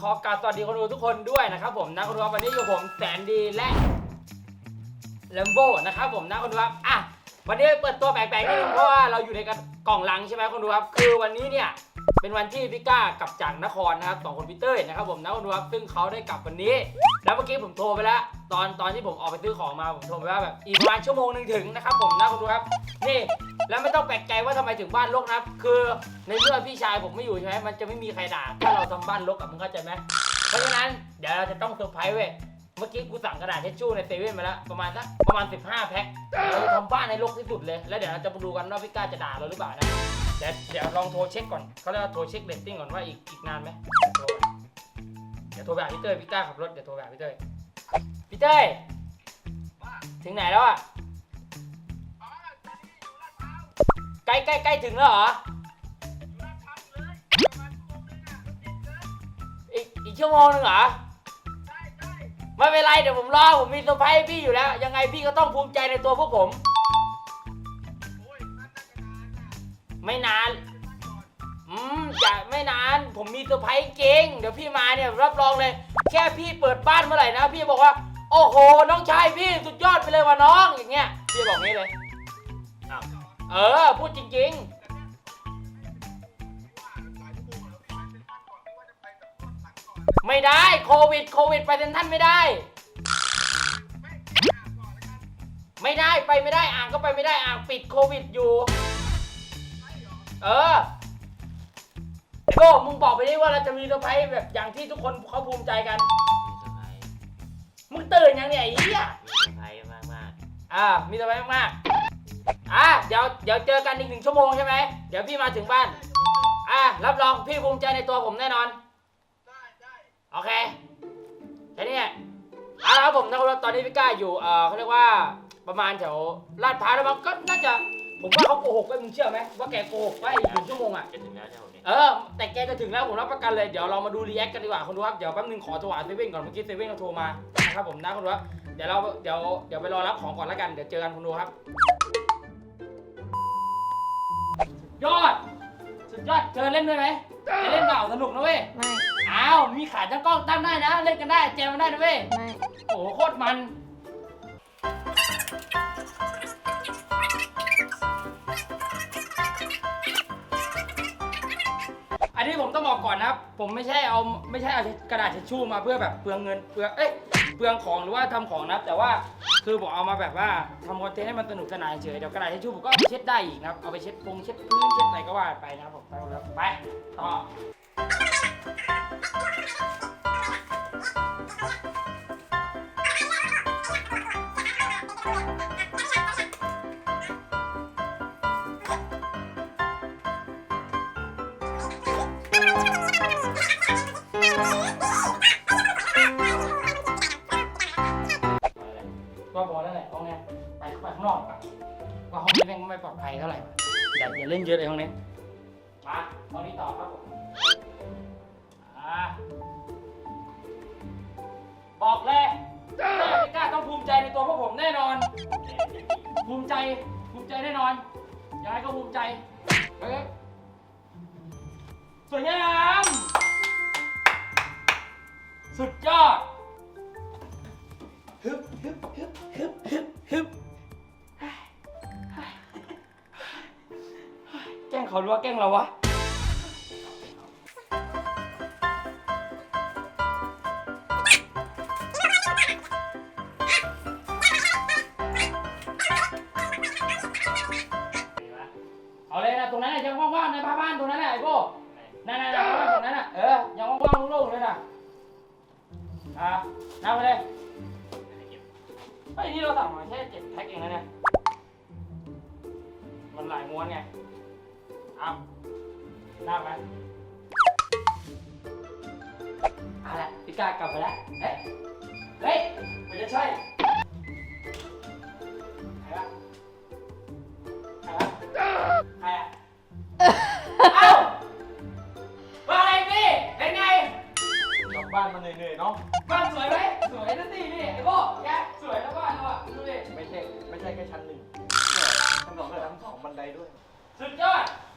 ขอกราบสวัสดีคนดูทุกคนด้วยนะครับผมนะคนดูครับวันนี้อยู่ผมแสนดีและแลมโบนะครับผมนะคนดูครับอะวันนี้เปิดตัวแปลกๆนิดนึงเพราะว่าเราอยู่ในกล่องลังใช่ไหมคนดูครับ คือวันนี้เนี่ย เป็นวันที่พี่ก้ากลับจากนครนะครับสองคนพีเตอร์นะครับผมนะคนดูครับซึ่งเขาได้กลับวันนี้ แล้วเมื่อกี้ผมโทรไปแล้ว ตอนตอนที่ผมออกไปซื้อของมาผมโทรไปว่าแบบอีกประมาณชั่วโมงหนึงถึงนะครับผมนะคนดูครับนี่แล้วไม่ต้องแปลกใจว่าทำไมถึงบ้านรกนะคือในเมื่อพี่ชายผมไม่อยู่ใช่ไหมมันจะไม่มีใครด่าถ้าเราทำบ้านรกกับมึงเข้าใจไหมเพราะฉะนั้นเดี๋ยวเราจะต้องเซอร์ไพรส์เว้ยเมื่อกี้กูสั่งกระดาษเทชชู่ในเซเว่นมาแล้วประมาณสักประมาณ 15 แพ็คเราจะทำบ้านในรกที่สุดเลย แล้วเดี๋ยวเราจะมาดูกันว่าพี่ก้าจะด่าเราหรือเปล่านะ เดี๋ยวเดี๋ยวลองโทรเช็คก่อนเขาเรียกว่าโทรเช็คเรตติ้งก่อนว่าอีกอีกนานไหมโทรก่อนเดี๋ยวโทรไปหาพี่เต้ยพี่ก้าขับรถเดี๋ยวโทรไปหาพี่เต้ยพี่เต้ยถึงไหนแล้วอะใกล้ใกล้ใกล้ถึงแล้วเหรออีกอีกชั่วโมงหนึงเหรอไม่เป็นไรเดี๋ยวผมรอผมมีเซอร์ไพรส์พี่อยู่แล้ว ยังไงพี่ก็ต้องภูมิใจในตัวพวกผม ไม่นาน อืมจะไม่นาน ผมมีเซอร์ไพรส์จริง เดี๋ยวพี่มาเนี่ยรับรองเลย แค่พี่เปิดบ้านเมื่อไหร่นะ พี่บอกว่า โอ้โห น้องชายพี่สุดยอดไปเลยว่ะน้อง อย่างเงี้ย พี่บอกงี้เลยอ้าวเออ พูดจริง ๆ ไม่ได้โควิดโควิดไปเซนทรันไม่ได้ ไม่ได้ไปไม่ได้อ่างก็ไปไม่ได้อ่างปิดโควิดอยู่ เออไอ้โบมึงบอกไปดิว่าเราจะมีเซอร์ไพรส์แบบอย่างที่ทุกคนเขาภูมิใจกัน มีเซอร์ไพรส์มึงตื่นยังเนี่ยไอ้เหี้ย มีเซอร์ไพรส์มากมากอ่า มีเซอร์ไพรส์มากๆอะเดี๋ยวเดี๋ยวเจอกันอีกหนึ่งชั่วโมงใช่ไหม เดี๋ยวพี่มาถึงบ้าน อะรับรองพี่ภูมิใจในตัวผมแน่นอน โอเคแค่นี้เอาละครับผมนะครับตอนนี้พี่ก้าอยู่ เอ่อเขาเรียกว่าประมาณแถวลาดพร้าวแล้วมั้งก็น่าจะ ผมว่าเขาโกหกไปมึงเชื่อไหมว่าแกโกหกไปอีกหนึ่งชั่วโมงอะๆจะถึงแล้วใช่ไหมเนี่ยเออ แต่แกจะถึงแล้วผมรับประกันเลยเดี๋ยวเรามาดูรีแอคกันดีกว่าคนดูครับเดี๋ยวแป๊บนึงขอโทรหาเซเว่นก่อนเมื่อกี้เซเว่นเขาโทรมานะครับผมนะคนดูครับเดี๋ยวเราเดี๋ยวเดี๋ยวไปรอรับของก่อนแล้วกันเดี๋ยวเจอกันคนดูครับ ยอด สุดยอดเจอเล่นด้วยไหมจะเล่นเปล่าสนุกนะเว้ยไม่ อ้าวมีขาตั้งกล้องตั้งได้นะ เล่นกันได้แจมกันได้นะเว้ยไม่ โอ้โหโคตรมัน ต้องบอกก่อนนะครับ ผมไม่ใช่เอาไม่ใช่เอากระดาษทิชชู่มาเพื่อแบบเปลืองเงินเปลืองเอ้ยเปลืองของหรือว่าทำของนะครับ แต่ว่าคือผมเอามาแบบว่าทำคอนเทนต์ให้มันสนุกสนานเฉยเดี๋ยวกระดาษทิชชู่ผมก็เอาไปเช็ดได้อีกนะครับเอาไปเช็ดพงเช็ดพื้นเช็ดอะไรก็ว่าไปนะครับผมไปไปต่อ ก็พอแล้วแหละห้องเนี้ยไปไปข้างนอกอะว่าห้องนี้แม่งไม่ปลอดภัยเท่าไหร่วะอย่าอย่าเล่นเยอะเลยห้องนี้มาห้องนี้ต่อครับผมอ่าบอกเลยเจ้าไม่กล้าต้องภูมิใจในตัวพวกผมแน่นอน ภูมิใจภูมิใจแน่นอนยังไงก็ภูมิใจเฮ้ยสวยงาม สุดยอดฮึบฮึบฮึบฮึบฮึบฮึบแกล้งเขาหรือว่าแกล้งเราวะ เอาเลยนะตรงนั้นน่ะยังว่างๆในผ้าบ้านตรงนั้นแหละไอ้โก้นั่นๆๆผ้าบ้านตรงนั้นน่ะเออยังว่างๆโล่งๆเลยน่ะ อะนับไปเลยไอ้ยนี่เราสั่งมาแค่เจ็ดแพ็คเองนะเนี่ย มันหลายม้วนไงเอานับไปเอาละพี่กากลับไปแล้ว เฮ้ย เฮ้ย มันจะใช่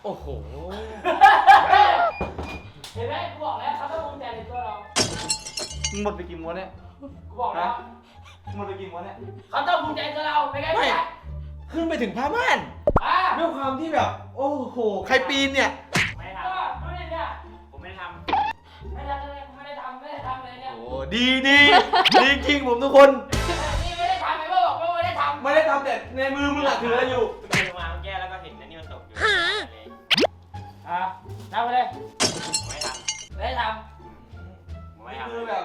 โอ้โห เห็นไหมกูบอกแล้วเขาต้องภูมิใจในตัวเรามึงหมดไปกี่ม้วนเนี่ย กูบอกแล้ว หมดไปกี่ม้วนเนี่ย เขาต้องภูมิใจกับเราไม่ไงไม่ไม่ขึ้นไปถึงผ้าม่านอ่าด้วยความที่แบบ โอ้โห ใครปีนเนี่ย ไม่ได้ก็ทดูดิเนี่ยำผมไม่ได้ทไม่ได้เลยไม่ได้ทำไม่ได้ทำเลยเนี่ยโอ้ดีดีดีจริงผมทุกคน นี่ไม่ได้ทำไอ้พวกบอกว่าไม่ได้ทำไม่ได้ทำแต่ในมือมึงอะถืออะไรอยู่ อะทำไปเลย ผมไม่ทไม่ได้ทำผมไม่นี่ทำคือแบบ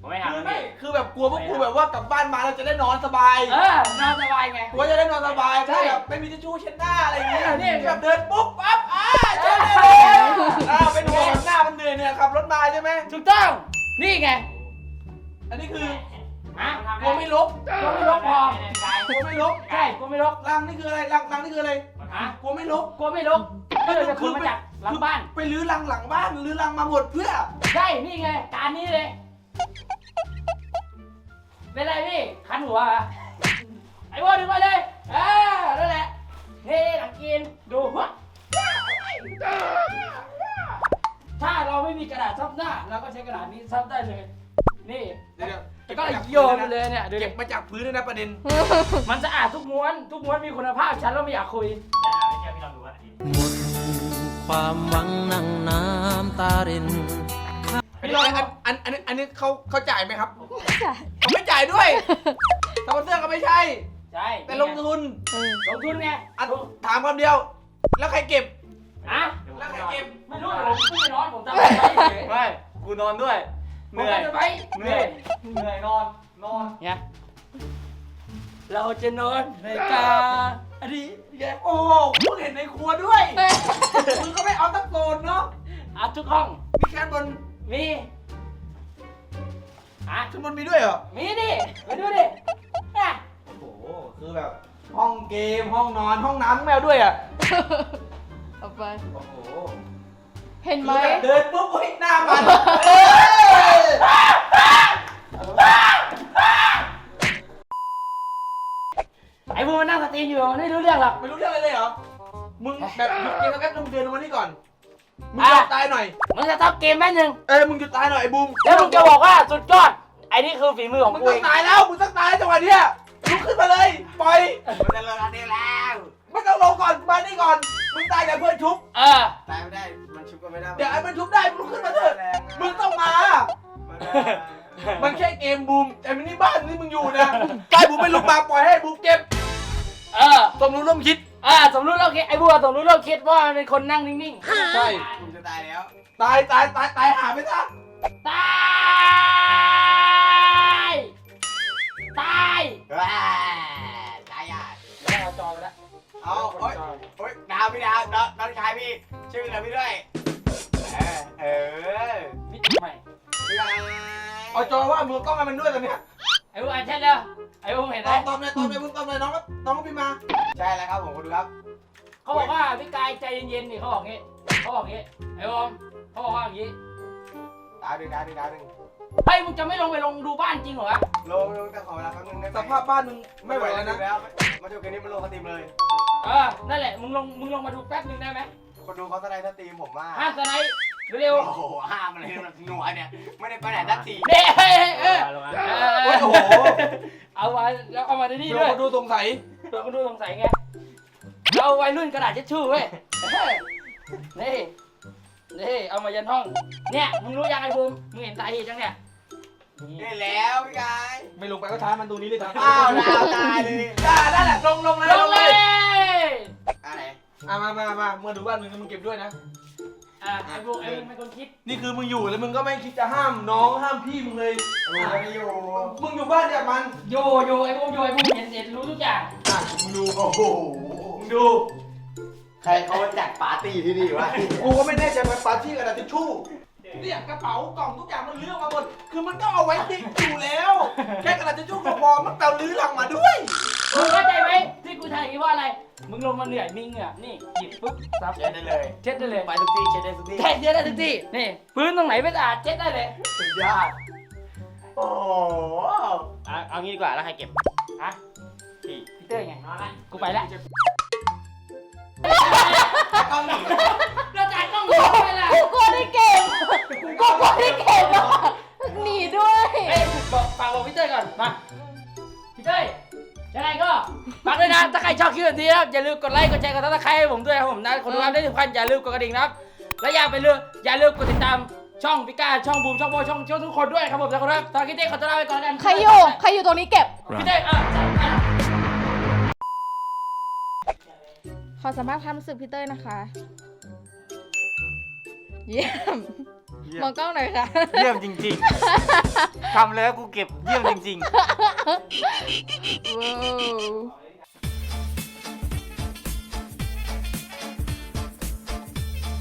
ผมไม่คือทำไม่คือแบบกลัวพวกกูแบบว่ากลับบ้านมาแล้วจะได้นอนสบายำเออนอนสบายไง กลัวจะได้นอนสบายใช่ แบบไม่มีทิชชู่เช็ดหน้าอะไรอย่างเงี้ยเออนี่แบบเดินปุ๊บปั๊บอ่าเจอเลยอ่าเป็นห่วงแบบหน้ามันเหนื่อยเนี่ยขับรถมาใช่ไหมถูกต้อง นี่ไงอันนี้คือฮะกลัวไม่ลบกลัวไม่ลบพอ กลัวไม่ลบใช่กลัวไม่ลบรังนี่คืออะไรรังรังนี่คืออะไร ฮะกลัวไม่ลบกลัวไม่ลบก็เลยจะคืนมาจากหลังบ้าน ไปรื้อรังหลังบ้านรื้อรังมาหมดเพื่อใช่นี่ไงการนี้เลยเป็นไรพี่คันหัวเหรอไอ้บอลดึงไปเลยเออนั่นแหละนี่หลังกินดูวะถ้าเราไม่มีกระดาษซับหน้าเราก็ใช้กระดาษนี้ซับได้เลย นี่เดี๋ยวแล้ว ก็โยนไปเลยเนี่ยดูดิ เก็บมาจากพื้นด้วยนะประเด็นมันสะอาดทุกม้วน ทุกม้วนมีคุณภาพฉันเราไม่อยากคุยไม่เชื่อพี่ลองดูว่าหมดความหวังนั่งน้ำตาริน พี่ลอยอันอันอันนี้อันนี้เขาเขาจ่ายไหมครับไม่จ่ายเขาไม่จ่ายด้วยสปอนเซอร์ก็ไม่ใช่ ใช่แต่ลงทุนเออลงทุนไงอันถามคำเดียว แล้วใครเก็บฮะแล้วใครเก็บไม่รู้ผมไม่นอนผมจำไม่ได้เฉยไม่กูนอนด้วย เหผมนื่อยจะไปเหนื่อยเหนื่อยนอนนอนเนี่ยเราจะนอนในกาอันนี้ไงโอ้โหเพิ่งเห็นในครัวด้วยมึงก็ไม่เอาตั้งโซนเนาะอะทุกห้องมีแค่บนมีอะชั้นบนมีด้วยเหรอมีดิไปดูดิอะโอ้โหคือแบบ ห้องเกมห้องนอนห้องน้ำแมวด้วยอะเอาไปโอ้โหเห็นไหมคือแบบเดินปุ๊บเฮ้ยหน้ามันเออ ไอ้พวกมันนั่งสตรีมอยู่มันไม่รู้เรื่องหรอก ไม่รู้เรื่องอะไรเลยเหรอ มึงแบบหยุดเกมแล้วแป๊บนึงเดินมานี่ก่อน มึงอะหยุดตายหน่อยมึงจะทับเกมแม่นึงเออมึงหยุดตายหน่อยไอ้บูมแล้วมึงจะบอกว่าสุดยอด ไอ้นี่คือฝีมือของมึงกูต้อเองงตายแล้ว มึงต้องตายแล้วจังหวะเนี้ยลุกขึ้นมาเลย ปล่อยมันจะเลิกอันนี้แล้ว ไม่ต้องลงก่อน มานี่ก่อน มึงตายเดี๋ยวเพื่อนชุบ เออ ตายไม่ได้ มันชุบกันไม่ได้เดี๋ยวไอ้มันชุบได้ มึงลุกขึ้นมาเถอะ มึงต้อง มามันแค่เกมบูมแต่มันนี่บ้านนี่มึงอยู่นะใกล้บูมไม่ลุกมาปล่อยให้บูมเก็บเออสมรู้ร่วมคิด อ่าสมรู้เราคิดไอ้พวกสมรู้เราคิดว่ามันเป็นคนนั่งนิ่งๆใช่ ผมจะตายแล้ว ตายตายตายตายหา อ้พวกเห็นตไหมอบตอบเลยตอบเลยมึงตอบเลยน้องก็น้องก็พิมพ์มา ใช่แล้วครับผมคุณดูครับ เขาบอกว่าพี่กายใจเย็นๆนี่เขาบอกงี้เขาบอกงี้ไอ้บอมเขาบอกว่าอย่างงี้ดาวหนึ่งดาวหนึ่งดาวหนึ่งเฮ้ยมึงจะไม่ลงไปลงดูบ้านจริงเหรอวะลงลงแต่ขอเวลาแป๊บนึงได้ไหมสภาพบ้านมึงไม่ไหวแล้วนะแล้วมาดูกันนี้มันลงสตรีมเลย เออนั่นแหละมึงลงมึงลงมาดูแป๊บนึงได้ไหมคนดูเขาแสดงสตรีมผมว่าห้ามสไนด์ เร็วโอ้โหห้ามอะไรมันหนัวเนี่ย ไม่ได้ไปไหนสักทีๆเด้เฮ้ยเออโอ้ยโอ้โหเอามาแล้วเอามาในนี่เดี๋ด้วยวยคนดูสงสัยเผื่อคนดูสงสัยไงเราวัยรุ่นกระดาษเช็ดชู่เว้ยนี่นี่เอามายันห้อง เนี่ยมึงรู้ยังไอ้บูมมึงเห็นสาเหตุยังเนี่ยได้แล้วพี่กายไม่ลงไปก็ช้ามันตรงนี้เลยจ้ะอ้าวดาวตายเลยได้ได้แหละลงลงเลยลงเลย อะไรอะมามามาเมื่อดูบ้านมึงมึงเก็บด้วยนะ อะไอ้บูมไอ้บูมเป็นคนคิด นี่คือมึงอยู่แล้วมึงก็ไม่คิดจะห้ามน้องห้ามพี่มึงเลยดูไม่อยู่มึงอยู่บ้านเนี่ยมันโยโยไอ้บูมโยไอ้บูมเห็นเห็นรู้ทุกอย่าง อะมึงดูโอ้โหมึงดู ใครเขาจัดปาร์ตี้ที่นี่วะ กูก็ไม่แน่ใจมันปาร์ตี้กระดาษทิชชู่ เนี่ยกระเป๋ากล่องทุกอย่างมันเลือกมาหมด คือมันก็เอาไว้ติดอยู่แล้ว แค่กระดาษทิชชู่ก็พอมันเอาลื้อหลังมาด้วย มึงเข้าใจไหมที่กูทำอย่างนี้ว่าอะไร มึงลงมาเหนื่อยมีเหงื่อนี่หยิบปุ๊บซับเช็ดได้เลย เช็ดได้เลยไปทุกที่เช็ดได้ทุกที่เช็ดเช็ดได้ทุกที่นี่พื้นตรงไหนไม่สะอาดเช็ดได้เลยสุดยอดโอ้โหเอาเอางี้ดีกว่าแล้วใครเก็บฮะพี่พีเตอร์ไงกูไปแล้วกล้องหนีเราจ่าย กล้องกูไปละกูกลัวได้เก่งกูกลัวได้เก่งอะกูหนีด้วยเฮ้ยบอกฝากบอกพี่เต้ยก่อน มา พี่เต้ยยังไงก็ฝากด้วยนะ ถ้าใครชอบคลิปแบบนี้นะครับ อย่าลืมกดไลค์ กดแชร์ กดติดตามให้ผมด้วยครับผมนะคนดูครับได้สำคัญอย่าลืมกดกระดิ่งนะครับ และอย่าไปลืมอย่าลืมกดติดตามช่องพิก้า ช่องบูม ช่องโบช่องช่องทุกคนด้วยครับผมนะครับตอนนี้เต้ขอตัวลาไปก่อนแล้วกันใครอยู่ใครอยู่ตรงนี้เก็บ พี่เต้อะจัดอะขอสัมภาษณ์ความรู้สึกพี่เต้ยนะคะ เยี่ยม มองกล้องหน่อยค่ะ เยี่ยมจริงๆ ทำแล้วกูเก็บเยี่ยมจริงๆว้าว